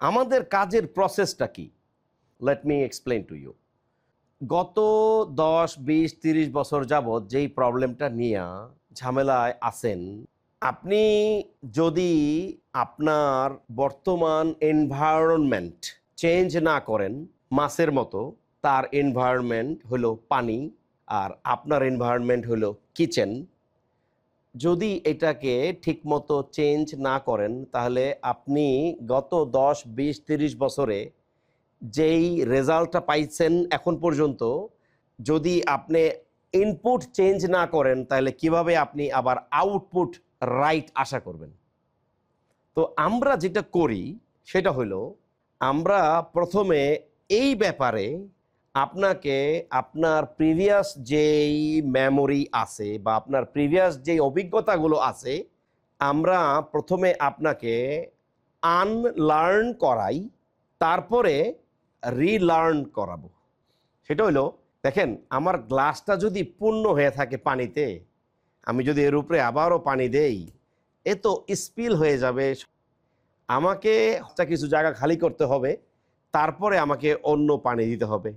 আমাদের কাজের প্রসেসটা কি? Let me explain to you গত দশ, বিশ, তিরিশ বছর যাবৎ যেই প্রবলেমটা নিয়ে ঝামেলায় আছেন, আপনি যদি আপনার বর্তমান এনভায়রনমেন্ট চেঞ্জ না করেন মাছের মতো, তার এনভায়রনমেন্ট হলো পানি আর আপনার এনভায়রনমেন্ট হলো কিচেন যদি এটাকে ঠিকমতো চেঞ্জ না করেন, তাহলে আপনি গত দশ, বিশ, তিরিশ বছরে যেই রেজাল্টটা পাইছেন এখন পর্যন্ত, যদি আপনি ইনপুট চেঞ্জ না করেন, তাহলে কীভাবে আপনি আবার আউটপুট রাইট আশা করবেন? তো আমরা যেটা করি, সেটা হলো, আমরা প্রথমে এই ব্যাপারে আপনাকে আপনার প্রিভিয়াস যেই মেমোরি আছে বা আপনার প্রিভিয়াস যেই অভিজ্ঞতাগুলো আছে, আমরা প্রথমে আপনাকে আনলার্ন করাই, তারপরে রিলার্ন করাবো। সেটা হলো দেখেন, আমার গ্লাসটা যদি পূর্ণ হয়ে থাকে পানিতে, আমি যদি এর উপরে আবারও পানি দেই, এ তো স্পিল হয়ে যাবে। আমাকে কিছু জায়গা খালি করতে হবে, তারপরে আমাকে অন্য পানি দিতে হবে।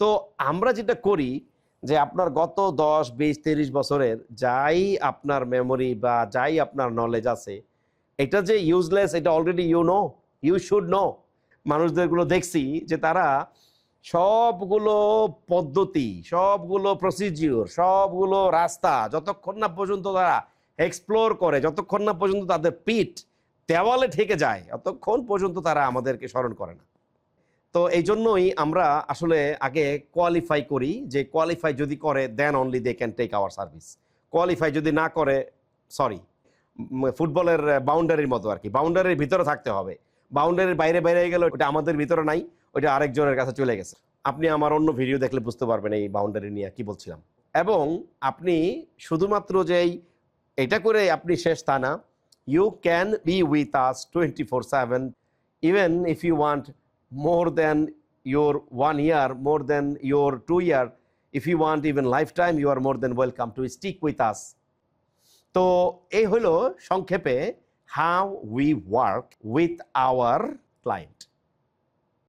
তো আমরা যেটা করি যে আপনার গত দশ, বিশ, তিরিশ বছরের যাই আপনার মেমোরি বা যাই আপনার নলেজ আছে, এটা যে ইউজলেস এটা already you know you should know মানুষদেরগুলো দেখছি যে তারা সবগুলো পদ্ধতি, সবগুলো প্রসিজিওর সবগুলো রাস্তা যতক্ষণ না পর্যন্ত তারা এক্সপ্লোর করে, যতক্ষণ না পর্যন্ত তাদের পিঠ দেওয়ালে ঠেকে যায় অতক্ষণ পর্যন্ত তারা আমাদেরকে স্মরণ করে না। তো এই জন্যই আমরা আসলে আগে কোয়ালিফাই করি যে কোয়ালিফাই যদি করে then only they can take our service qualify যদি না করে সরি ফুটবলের বাউন্ডারির মতো আর কি। বাউন্ডারির ভিতরে থাকতে হবে। বাউন্ডারির বাইরে বাইরে গেলে ওটা আমাদের ভিতরে নাই ওটা আরেকজনের কাছে চলে গেছে। আপনি আমার অন্য ভিডিও দেখলে বুঝতে পারবেন এই বাউন্ডারি নিয়ে কি বলছিলাম। এবং আপনি শুধুমাত্র যেই এটা করে আপনি শেষ তা না you can be with us twenty four seven even if you want more than your one year, more than your two year. If you want even lifetime, you are more than welcome to stick with us. তো এই হলো সংক্ষেপে how we work with our client